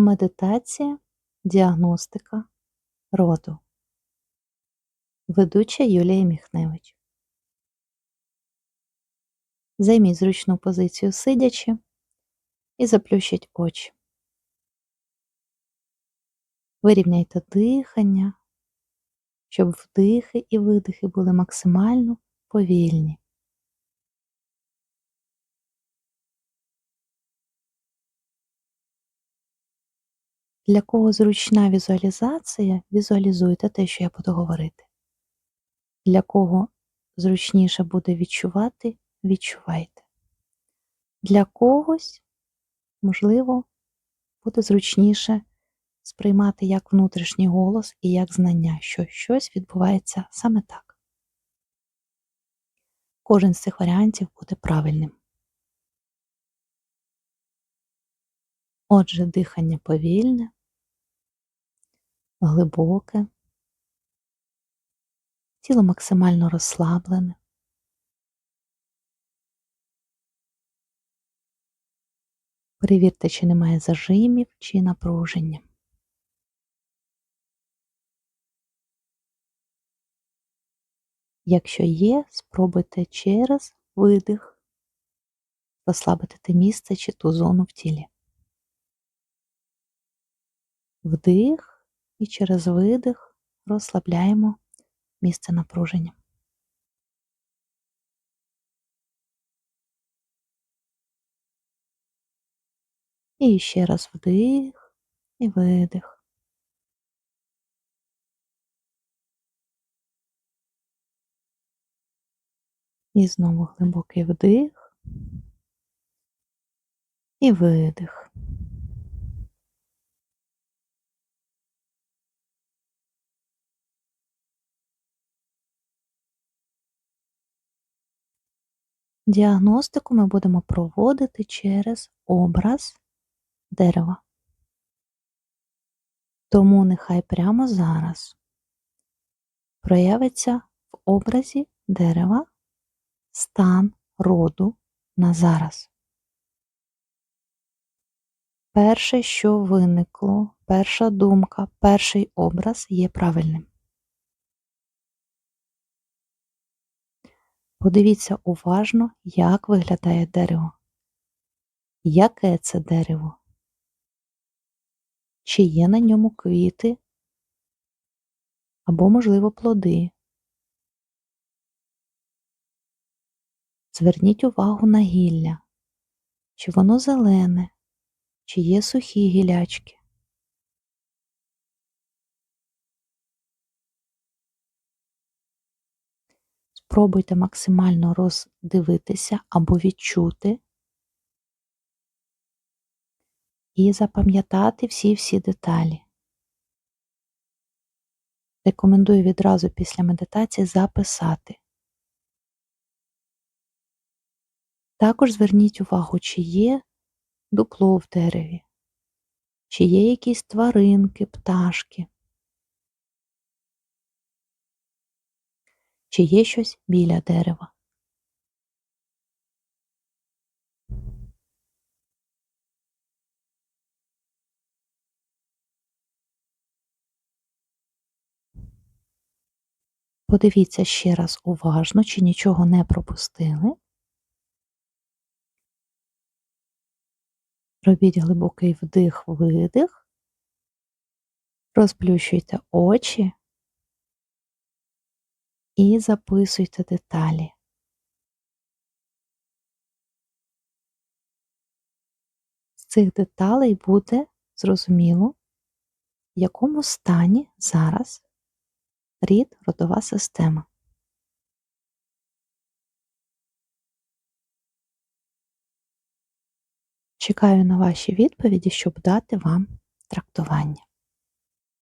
Медитація, діагностика роду. Ведуча Юлія Міхневич. Займіть зручну позицію сидячи і заплющіть очі. Вирівняйте дихання, щоб вдихи і видихи були максимально повільні. Для кого зручна візуалізація, візуалізуйте те, що я буду говорити. Для кого зручніше буде відчувати, відчувайте. Для когось, можливо, буде зручніше сприймати як внутрішній голос і як знання, що щось відбувається саме так. Кожен з цих варіантів буде правильним. Отже, дихання повільне, глибоке, тіло максимально розслаблене. Перевірте, чи немає зажимів чи напруження. Якщо є, спробуйте через видих розслабити те місце чи ту зону в тілі. Вдих і через видих розслабляємо місце напруження. І ще раз вдих і видих. І знову глибокий вдих і видих. Діагностику ми будемо проводити через образ дерева. Тому нехай прямо зараз проявиться в образі дерева стан роду на зараз. Перше, що виникло, перша думка, перший образ є правильним. Подивіться уважно, як виглядає дерево. Яке це дерево? Чи є на ньому квіти або, можливо, плоди? Зверніть увагу на гілля, чи воно зелене, чи є сухі гілячки. Спробуйте максимально роздивитися або відчути і запам'ятати всі-всі деталі. Рекомендую відразу після медитації записати. Також зверніть увагу, чи є дупло в дереві, чи є якісь тваринки, пташки, чи є щось біля дерева. Подивіться ще раз уважно, чи нічого не пропустили. Робіть глибокий вдих-видих, розплющуйте очі і записуйте деталі. З цих деталей буде зрозуміло, в якому стані зараз рід родова система. Чекаю на ваші відповіді, щоб дати вам трактування.